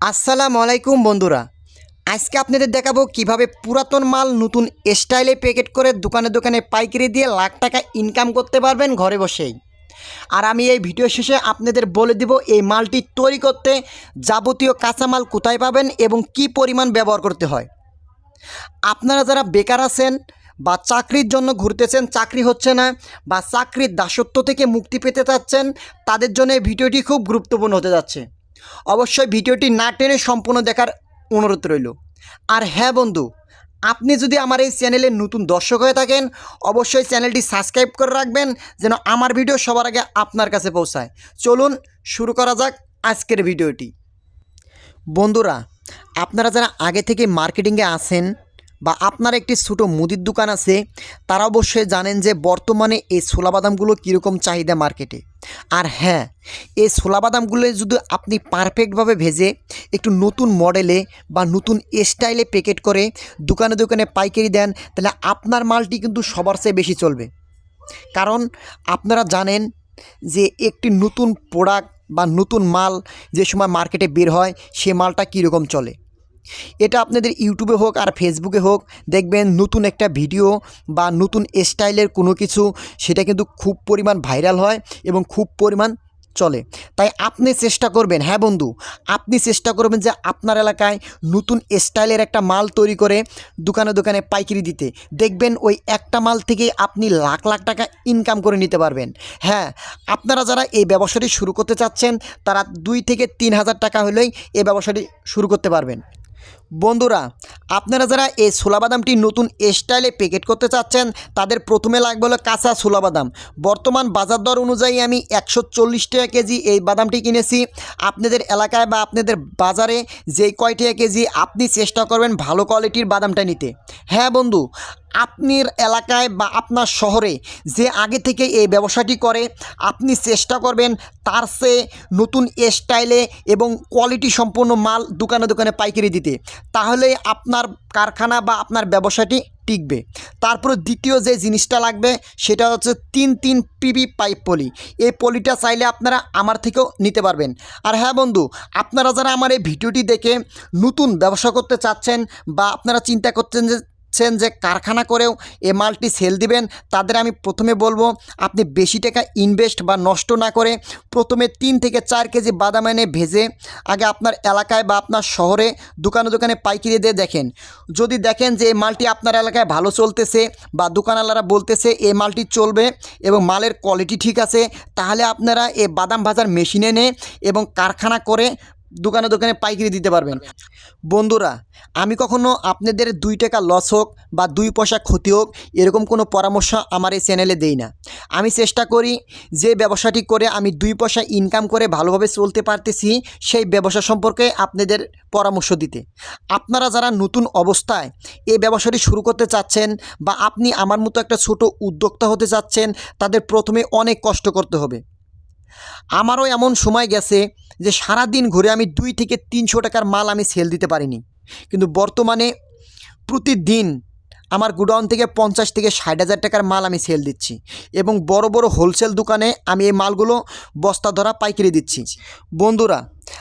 আসসালামু আলাইকুম, বন্ধুরা। আজকে আপনাদের দেখাবো কীভাবে পুরাতন মাল নতুন স্টাইলে প্যাকেট করে দোকানে দোকানে পাইকারি দিয়ে লাখ টাকা ইনকাম করতে পারবেন ঘরে বসেই। আর আমি এই ভিডিও শেষে আপনাদের বলে দিব এই মালটি তৈরি করতে যাবতীয় কাঁচামাল কোথায় পাবেন এবং কি পরিমাণ ব্যবহার করতে হয়। আপনারা যারা বেকার আছেন বা চাকরির জন্য ঘুরতেছেন, চাকরি হচ্ছে না বা চাকরির দাসত্ব থেকে মুক্তি পেতে চাচ্ছেন, তাদের জন্য এই ভিডিওটি খুব গুরুত্বপূর্ণ হতে যাচ্ছে। অবশ্যই ভিডিওটি না টেনে সম্পূর্ণ দেখার অনুরোধ রইল। আর হ্যাঁ বন্ধু, আপনি যদি আমার এই চ্যানেলে নতুন দর্শক হয়ে থাকেন, অবশ্যই চ্যানেলটি সাবস্ক্রাইব করে রাখবেন যেন আমার ভিডিও সবার আগে আপনার কাছে পৌঁছায়। চলুন শুরু করা যাক আজকের ভিডিওটি। বন্ধুরা, আপনারা যারা আগে থেকে মার্কেটিংয়ে আসেন বা আপনার একটি ছোটো মুদির দোকান আছে, তারা অবশ্যই জানেন যে বর্তমানে এই ছোলা বাদামগুলো কীরকম চাহিদা মার্কেটে। আর হ্যাঁ এই ছোলা বাদামগুলো যদি আপনি পারফেক্টভাবে ভেজে একটু নতুন মডেলে বা নতুন স্টাইলে প্যাকেট করে দোকানে দোকানে পাইকারি দেন, তাহলে আপনার মালটি কিন্তু সবার চেয়ে বেশি চলবে। কারণ আপনারা জানেন যে একটি নতুন প্রোডাক্ট বা নতুন মাল যে সময় মার্কেটে বের হয়, সে মালটা কীরকম চলে। এটা আপনাদের ইউটিউবে হোক আর ফেসবুকে হোক, দেখবেন নতুন একটা ভিডিও বা নতুন স্টাইলের কোনো কিছু, সেটা কিন্তু খুব পরিমাণ ভাইরাল হয় এবং খুব পরিমাণ চলে। তাই আপনি চেষ্টা করবেন হ্যাঁ বন্ধু, আপনি চেষ্টা করবেন যে আপনার এলাকায় নতুন স্টাইলের একটা মাল তৈরি করে দোকানে দোকানে পাইকারি দিতে। দেখবেন ওই একটা মাল থেকে আপনি লাখ লাখ টাকা ইনকাম করে নিতে পারবেন। হ্যাঁ আপনারা যারা এই ব্যবসাটি শুরু করতে চাচ্ছেন, তারা দুই থেকে তিন হাজার টাকা হলেই এই ব্যবসাটি শুরু করতে পারবেন। বন্ধুরা, আপনারা যারা এই বাদামটি নতুন স্টাইলে প্যাকেট করতে চাচ্ছেন, তাদের প্রথমে লাগবে হলো কাঁচা বাদাম বর্তমান বাজার দর অনুযায়ী আমি একশো চল্লিশ টাকা কেজি এই বাদামটি কিনেছি। আপনাদের এলাকায় বা আপনাদের বাজারে যেই কয় টাকা কেজি আপনি চেষ্টা করবেন ভালো কোয়ালিটির বাদামটা নিতে। হ্যাঁ বন্ধু আপনার এলাকায় বা আপনার শহরে যে আগে থেকে এই ব্যবসাটি করে, আপনি চেষ্টা করবেন তার সে নতুন স্টাইলে এবং কোয়ালিটি সম্পন্ন মাল দোকানে দোকানে পাইকারি দিতে। তাহলে আপনার কারখানা বা আপনার ব্যবসাটি টিকবে। তারপর দ্বিতীয় যে জিনিসটা লাগবে, সেটা হচ্ছে তিন তিন পিবি পাইপ পলি। এই পলিটা চাইলে আপনারা আমার থেকেও নিতে পারবেন। আর হ্যাঁ বন্ধু, আপনারা যারা আমার এই ভিডিওটি দেখে নতুন ব্যবসা করতে চাচ্ছেন বা আপনারা চিন্তা করছেন যে চাচ্ছেন যে কারখানা করেও এ মালটি সেল দিবেন, তাদের আমি প্রথমে বলব, আপনি বেশি টাকা ইনভেস্ট বা নষ্ট না করে প্রথমে তিন থেকে চার কেজি বাদাম এনে ভেজে, আগে আপনার এলাকায় বা আপনার শহরে দোকানে দোকানে পাইকিরি দিয়ে দেখেন। যদি দেখেন যে এই মালটি আপনার এলাকায় ভালো চলতেছে বা দোকানওয়ালারা বলতেছে এই মালটি চলবে এবং মালের কোয়ালিটি ঠিক আছে, তাহলে আপনারা এই বাদাম ভাজার মেশিনে এনে এবং কারখানা করে দোকানে দোকানে পাইকারি দিতে পারবেন। বন্ধুরা, আমি কখনো আপনাদের দুই টাকা লস হোক বা দুই পয়সা ক্ষতি হোক, এরকম কোনো পরামর্শ আমার এই চ্যানেলে দেই না। আমি চেষ্টা করি যে ব্যবসাটি করে আমি দুই পয়সা ইনকাম করে ভালোভাবে চলতে পারতেছি, সেই ব্যবসা সম্পর্কে আপনাদের পরামর্শ দিতে। আপনারা যারা নতুন অবস্থায় এই ব্যবসাটি শুরু করতে চাচ্ছেন বা আপনি আমার মতো একটা ছোট উদ্যোক্তা হতে চাচ্ছেন, তাদের প্রথমে অনেক কষ্ট করতে হবে। আমারও এমন সময় গেছে যে সারা দিন ঘুরে আমি দুই থেকে তিনশো টাকার মাল আমি সেল দিতে পারিনি। কিন্তু বর্তমানে প্রতিদিন আমার গুডাউন থেকে পঞ্চাশ থেকে ষাট হাজার টাকার মাল আমি সেল দিচ্ছি এবং বড় বড় হোলসেল দোকানে আমি এই মালগুলো বস্তা ধরা পাইকারি দিচ্ছি। বন্ধুরা,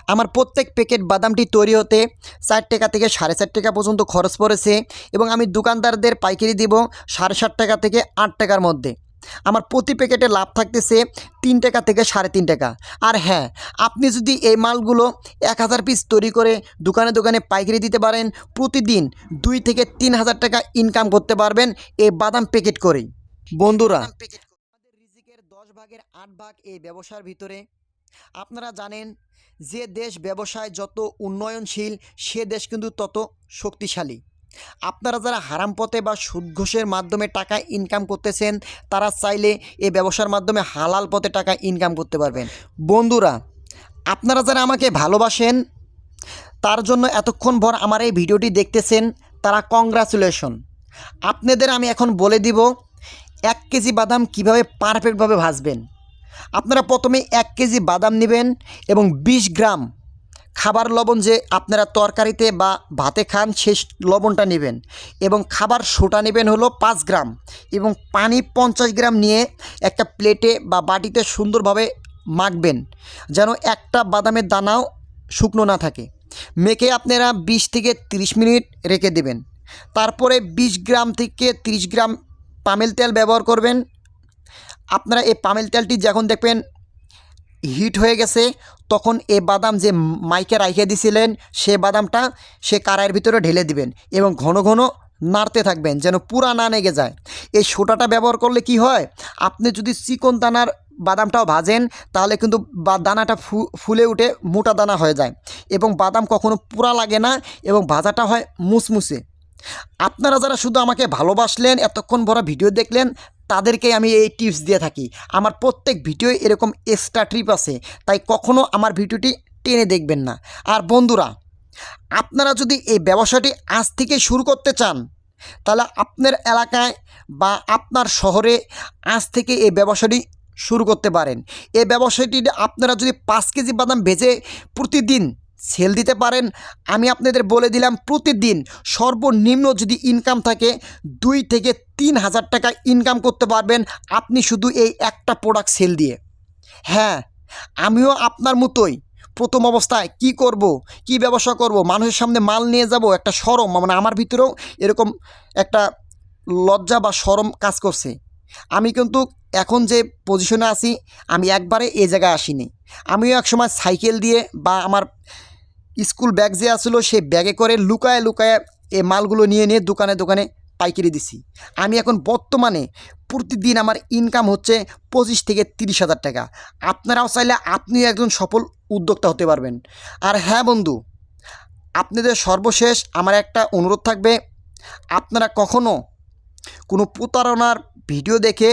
আমার প্রত্যেক প্যাকেট বাদামটি তৈরি হতে চার টাকা থেকে সাড়ে চার টাকা পর্যন্ত খরচ পড়েছে এবং আমি দোকানদারদের পাইকারি দিব সাড়ে সাত টাকা থেকে আট টাকার মধ্যে। আমার প্রতি প্যাকেটে লাভ থাকতেছে তিন টাকা থেকে সাড়ে তিন টাকা। আর হ্যাঁ আপনি যদি এই মালগুলো এক হাজার পিস তৈরি করে দোকানে দোকানে পাইকারি দিতে পারেন প্রতিদিন দুই থেকে তিন হাজার টাকা ইনকাম করতে পারবেন এই বাদাম প্যাকেট করেই। বন্ধুরা আমাদের রিজিকের দশ ভাগের আট ভাগ এই ব্যবসার ভিতরে। আপনারা জানেন যে দেশ ব্যবসায় যত উন্নয়নশীল সে দেশ কিন্তু তত শক্তিশালী। আপনারা যারা হারাম পথে বা সুদ ঘোষের মাধ্যমে টাকা ইনকাম করতেছেন, তারা চাইলে এই ব্যবসার মাধ্যমে হালাল পথে টাকা ইনকাম করতে পারবেন। বন্ধুরা, আপনারা যারা আমাকে ভালোবাসেন, তার জন্য এতক্ষণ ভর আমার এই ভিডিওটি দেখতেছেন, তারা কংগ্রাচুলেশন আপনাদের আমি এখন বলে দিব, এক কেজি বাদাম কীভাবে পারফেক্টভাবে ভাজবেন। আপনারা প্রথমে এক কেজি বাদাম নেবেন এবং বিশ গ্রাম খাবার লবণ যে আপনারা তরকারিতে বা ভাতে খান সেই লবণটা নেবেন এবং খাবার সোটা নেবেন হলো পাঁচ গ্রাম এবং পানি পঞ্চাশ গ্রাম নিয়ে একটা প্লেটে বা বাটিতে সুন্দরভাবে মাখবেন যেন একটা বাদামের দানাও শুকনো না থাকে। মেখে আপনারা বিশ থেকে তিরিশ মিনিট রেখে দেবেন। তারপরে বিশ গ্রাম থেকে তিরিশ গ্রাম পামেল তেল ব্যবহার করবেন। আপনারা এই পামেল তেলটি যখন দেখবেন হিট হয়ে গেছে, তখন এ বাদাম যে মাইকে রাইখে দিছিলেন, সে বাদামটা সে কারাইয়ের ভিতরে ঢেলে দিবেন এবং ঘন ঘন নাড়তে থাকবেন যেন পুরা না নেগে যায়। এই সোটাটা ব্যবহার করলে কি হয়? আপনি যদি চিকন দানার বাদামটাও ভাজেন, তাহলে কিন্তু বা দানাটা ফুলে উঠে মোটা দানা হয়ে যায় এবং বাদাম কখনো পুরা লাগে না এবং ভাজাটা হয় মুসমুসে। আপনারা যারা শুধু আমাকে ভালোবাসলেন, এতক্ষণ বড় ভিডিও দেখলেন তাদেরকে আমি এই টিপস দিয়ে থাকি। আমার প্রত্যেক ভিডিও এরকম এক্সট্রা ট্রিপ আছে, তাই কখনও আমার ভিডিওটি টেনে দেখবেন না। আর বন্ধুরা, আপনারা যদি এই ব্যবসাটি আজ থেকে শুরু করতে চান, তাহলে আপনার এলাকায় বা আপনার শহরে আজ থেকে এই ব্যবসাটি শুরু করতে পারেন। এই ব্যবসাটি আপনারা যদি পাঁচ কেজি বাদাম ভেজে প্রতিদিন সেল দিতে পারেন। আমি আপনাদের বলে দিলাম প্রতিদিন সর্বনিম্ন যদি ইনকাম থাকে দুই থেকে তিন হাজার টাকা ইনকাম করতে পারবেন আপনি শুধু এই একটা প্রোডাক্ট সেল দিয়ে। হ্যাঁ আমিও আপনার মতোই প্রথম অবস্থায় কি করব, কি ব্যবসা করব, মানুষের সামনে মাল নিয়ে যাব, একটা সরম মানে আমার ভিতরেও এরকম একটা লজ্জা বা সরম কাজ করছে। আমি কিন্তু এখন যে পজিশনে আছি, আমি একবারে এই জায়গায় আসিনি। আমিও একসময় সাইকেল দিয়ে বা আমার স্কুল ব্যাগ যে আসলো, সেই ব্যাগে করে লুকায় লুকায় এই মালগুলো নিয়ে নিয়ে দোকানে দোকানে পাইকারি দিছি। আমি এখন বর্তমানে প্রতিদিন আমার ইনকাম হচ্ছে পঁচিশ থেকে তিরিশ হাজার টাকা। আপনারাও চাইলে আপনিও একজন সফল উদ্যোক্তা হতে পারবেন। আর হ্যাঁ বন্ধু, আপনাদের সর্বশেষ আমার একটা অনুরোধ থাকবে। আপনারা কখনো কোনো প্রতারণার ভিডিও দেখে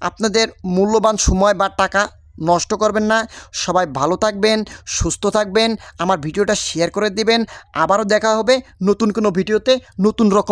আপনাদের মূল্যবান সময় বা টাকা নষ্ট করবেন না। সবাই ভালো থাকবেন, সুস্থ থাকবেন। আমার ভিডিওটা শেয়ার করে দিবেন। আবারও দেখা হবে নতুন কোনো ভিডিওতে, নতুন রকম